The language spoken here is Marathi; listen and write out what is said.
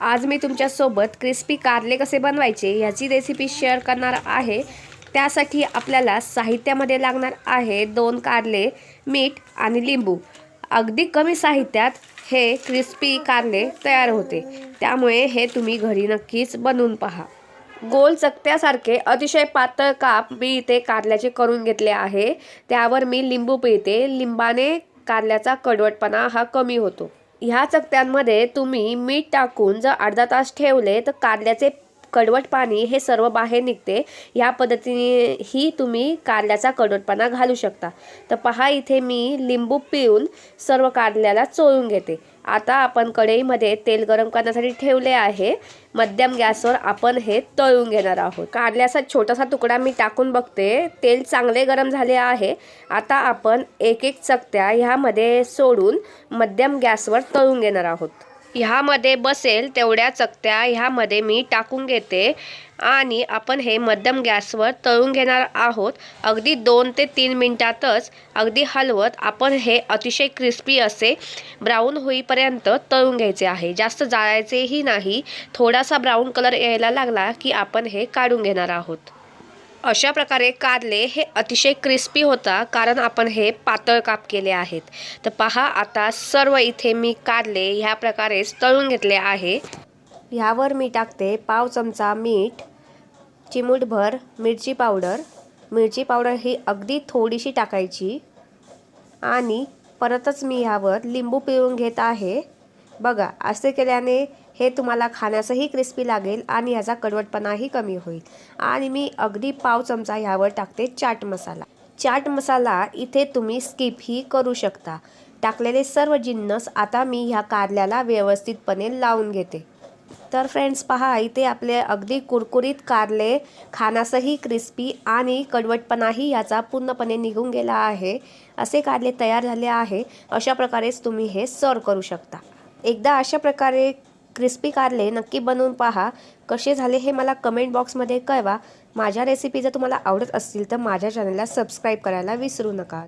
आज मी तुमच्यासोबत क्रिस्पी कारले कसे बनवायचे ह्याची रेसिपी शेअर करणार आहे. त्यासाठी आपल्याला साहित्यामध्ये लागणार आहे दोन कारले मीठ आणि लिंबू. अगदी कमी साहित्यात हे क्रिस्पी कारले तयार होते. त्यामुळे हे तुम्ही घरी नक्कीच बनवून पहा. गोल चकत्यासारखे अतिशय पातळ काप मी इथे कारल्याचे करून घेतले आहे. त्यावर मी लिंबू पिळते. लिंबाने कारल्याचा कडवटपणा हा कमी होतो. ह्या चकत्यांमध्ये तुम्ही मीठ टाकून जर अर्धा तास ठेवले तर कारल्याचे कडवट पाणी हे सर्व बाहेर निघते. ह्या पद्धतीने ही तुम्ही कारल्याचा कडवटपणा घालू शकता. तर पहा इथे मी लिंबू पिळून सर्व कारल्याला चोळून घेते. आता आपण कढईमध्ये तेल गरम करण्यासाठी ठेवले आहे. मध्यम गॅसवर आपण हे तळून घेणार आहोत. कारल्याचा छोटासा तुकडा मी टाकून बघते. तेल चांगले गरम झाले आहे. आता आपण एक एक चकत्या ह्यामध्ये सोडून मध्यम गॅसवर तळून घेणार आहोत. ह्यामध्ये बसेल तेवढ्या चकत्या ह्यामध्ये मी टाकून घेते. आणि आपण हे मध्यम गॅसवर तळून घेणार आहोत. अगदी दोन ते तीन मिनटातच अगदी हलवत आपण हे अतिशय क्रिस्पी असे ब्राऊन होईपर्यंत तळून घ्यायचे आहे. जास्त जाळायचेही नाही. थोडासा ब्राऊन कलर यायला लागला की आपण हे काढून घेणार आहोत. अशा प्रकारे कारले हे अतिशय क्रिस्पी होता कारण आपण हे पातळ काप केले आहेत. तर पहा आता सर्व इथे मी कारले ह्या प्रकारेच तळून घेतले आहे. ह्यावर मी टाकते पाव चमचा मीठ चिमूटभर मिरची पावडर. मिरची पावडर ही अगदी थोडीशी टाकायची. आणि परतच मी ह्यावर लिंबू पिळून घेत आहे. बघा असे केल्याने हे तुम्हाला खाण्यासही क्रिस्पी लागेल आणि ह्याचा कडवटपणाही कमी होईल. आणि मी अगदी पाव चमचा ह्यावर टाकते चाट मसाला. चाट मसाला इथे तुम्ही स्किपही करू शकता. टाकलेले सर्व जिन्नस आता मी ह्या कारल्याला व्यवस्थितपणे लावून घेते. तर फ्रेंड्स पहा इथे आपले अगदी कुरकुरीत कारले खाण्यासही क्रिस्पी आणि कडवटपणाही याचा पूर्णपणे निघून गेला आहे. असे कारले तयार झाले आहे. अशा प्रकारेच तुम्ही हे सर्व करू शकता. एकदा अशा प्रकारे क्रिस्पी कारले नक्की बनवून पहा. कसे झाले हे मला कमेंट बॉक्समध्ये कळवा. माझ्या रेसिपी जर तुम्हाला आवडत असतील तर माझ्या चॅनलला सबस्क्राईब करायला विसरू नका.